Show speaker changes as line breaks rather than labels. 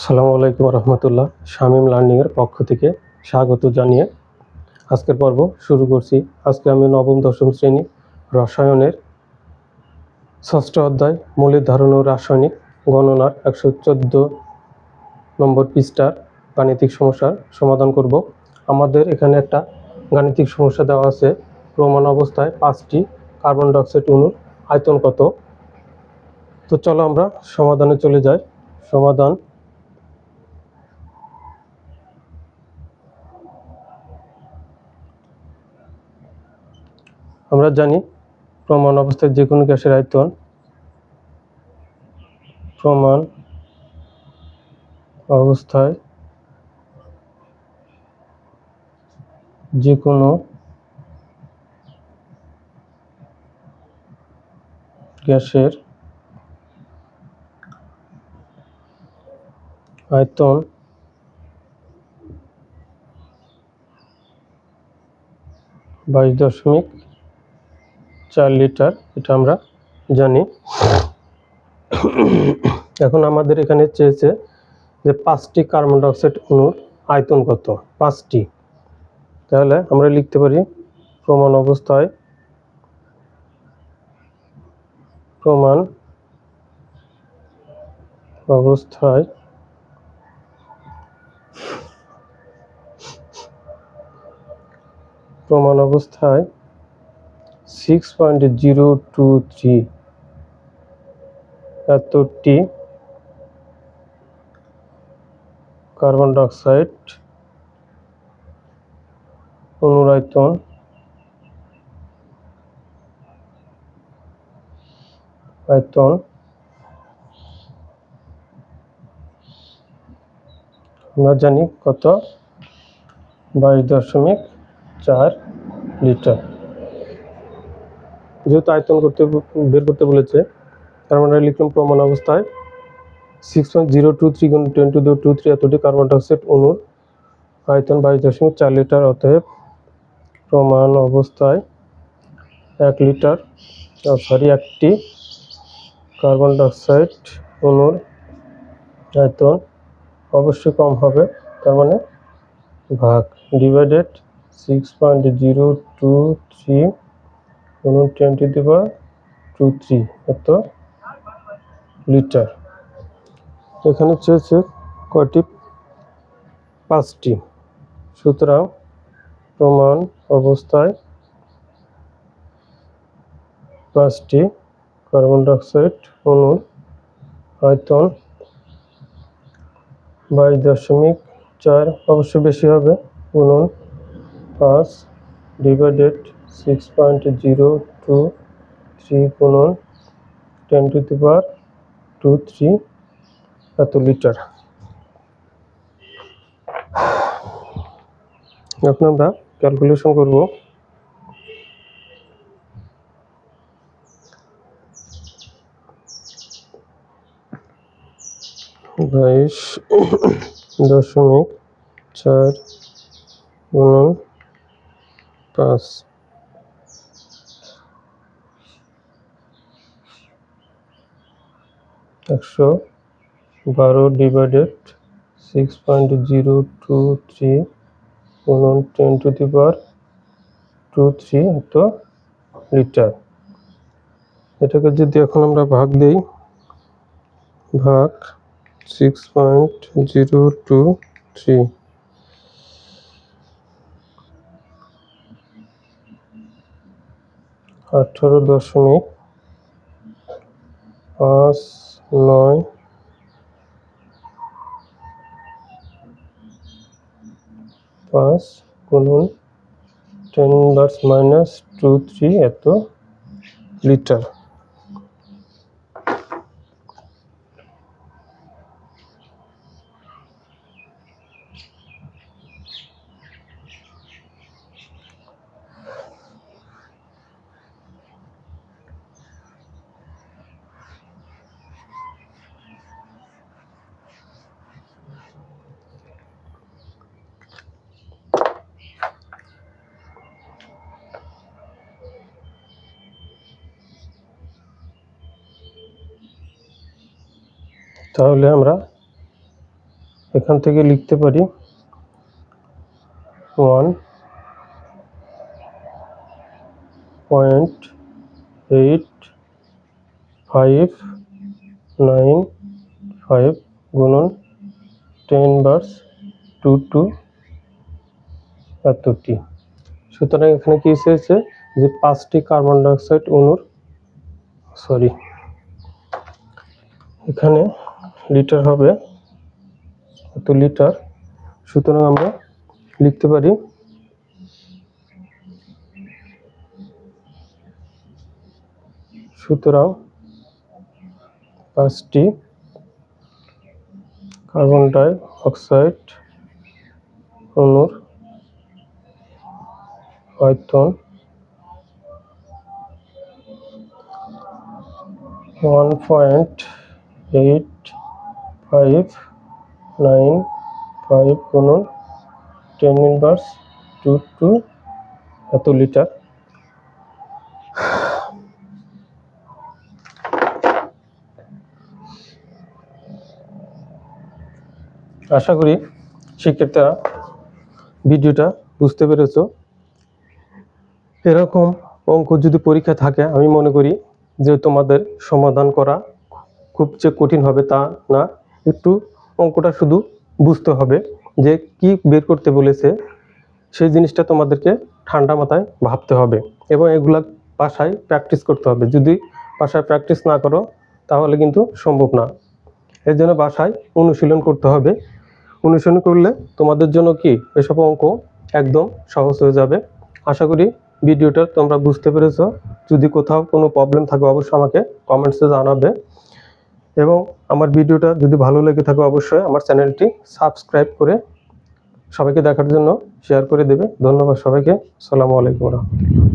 আসসালামু আলাইকুম রহমতুল্লাহ, শামীম লার্নিংয়ের পক্ষ থেকে স্বাগত জানিয়ে আজকের পর্ব শুরু করছি। আজকে আমি নবম, দশম শ্রেণি রসায়নের ষষ্ঠ অধ্যায়, মৌলিক ধারণ ও রাসায়নিক গণনার একশো চোদ্দ নম্বর পৃষ্ঠার গাণিতিক সমস্যার সমাধান করব। আমাদের এখানে একটা গাণিতিক সমস্যা দেওয়া আছে। প্রমাণ অবস্থায় পাঁচটি কার্বন ডাইঅক্সাইড অণুর আয়তন কত? তো চলো আমরা সমাধানে চলে যাই। সমাধান আমরা জানি প্রমাণ অবস্থায় যে কোনো গ্যাসের আয়তন প্রমাণ অবস্থায় যে কোনো গ্যাসের আয়তন বাইশ দশমিক চার লিটার, এটা আমরা জানি। এখন আমাদের এখানে চেয়েছে যে পাঁচটি কার্বন ডাইঅক্সাইড অণুর আয়তন কত? পাঁচটি। তাহলে আমরা লিখতে পারি প্রমাণ অবস্থায় প্রমাণ অবস্থায় প্রমাণ অবস্থায় six point zero two three এতটি কার্বন ডাইঅক্সাইড অনুরায়তন আয়তন আমরা জানি কত? বাইশ দশমিক চার লিটার। যেহেতু আয়তন করতে, বের করতে বলেছে, তার মানে লিখলাম প্রমাণ অবস্থায় six point zero two three গুণ টেন টু টু থ্রি এতটি কার্বন ডাইঅক্সাইড অণুর আয়তন বাইশ দশমিক চার লিটার, অতএব প্রমাণ অবস্থায় এক লিটার সরি একটি কার্বন ডাইঅক্সাইড অণুর আয়তন অবশ্যই কম হবে, তার মানে ভাগ divided six point zero two three গুণন টেন টু টু থ্রি এত লিটার। এখানে চেয়েছে কয়টি? পাঁচটি। সুতরাং প্রমাণ অবস্থায় পাঁচটি কার্বন ডাইঅক্সাইড অণুর আয়তন বাইশ দশমিক চার, অবশ্য বেশি হবে, গুণন পাঁচ, divided six point zero two three গুণন ten to the power two three এত লিটার এখন আমরা ক্যালকুলেশন করব। বাইশ দশমিক চার গুণন পাঁচ। একশো বারো divided six point zero two three গুণন ten to the power two three এত লিটার এটাকে যদি এখন আমরা ভাগ দিই, ভাগ six point zero two three আঠারো দশমিক পাঁচ নয়। পাঁচ গুণন ten inverse minus two three এত লিটার। তাহলে আমরা এখান থেকে লিখতে পারি one point eight five nine five গুণন টেন বার্স টু টু এতটি। সুতরাং এখানে কি এসেছে? যে পাঁচটি কার্বন ডাইঅক্সাইড অণুর, সরি, এখানে লিটার হবে। এত লিটার সুতরাং আমরা লিখতে পারি সুতরাং পাঁচটি কার্বন ডাই অক্সাইড অণুর আয়তন one point eight five nine five গুণন টেন ইনভার্স টু টু এত লিটার আশা করি শিক্ষার্থীরা ভিডিওটা বুঝতে পেরেছ। এরকম অঙ্ক যদি পরীক্ষা থাকে, আমি মনে করি যে তোমাদের সমাধান করা খুব যে কঠিন হবে তা না। একটু অঙ্কটা শুধু বুঝতে হবে যে কি বের করতে বলেছে, সেই জিনিসটা তোমাদেরকে ঠান্ডা মাথায় ভাবতে হবে এবং এগুলা বাসায় প্র্যাকটিস করতে হবে। যদি বাসায় প্র্যাকটিস না করো, তাহলে কিন্তু সম্ভব না। এর জন্য বাসায় অনুশীলন করতে হবে। অনুশীলন করলে তোমাদের জন্য কি এসব অঙ্ক একদম সহজ হয়ে যাবে। আশা করি ভিডিওটা তোমরা বুঝতে পেরেছ। যদি কোথাও কোনো প্রবলেম থাকে, অবশ্যই আমাকে কমেন্টসে জানাবে। এবং আমার ভিডিওটা যদি ভালো লেগে থাকে অবশ্যই আমার চ্যানেলটি সাবস্ক্রাইব করে সবাইকে দেখার জন্য শেয়ার করে দেবে। ধন্যবাদ সবাইকে। সালামু আলাইকুম রহমতুল্লাহ।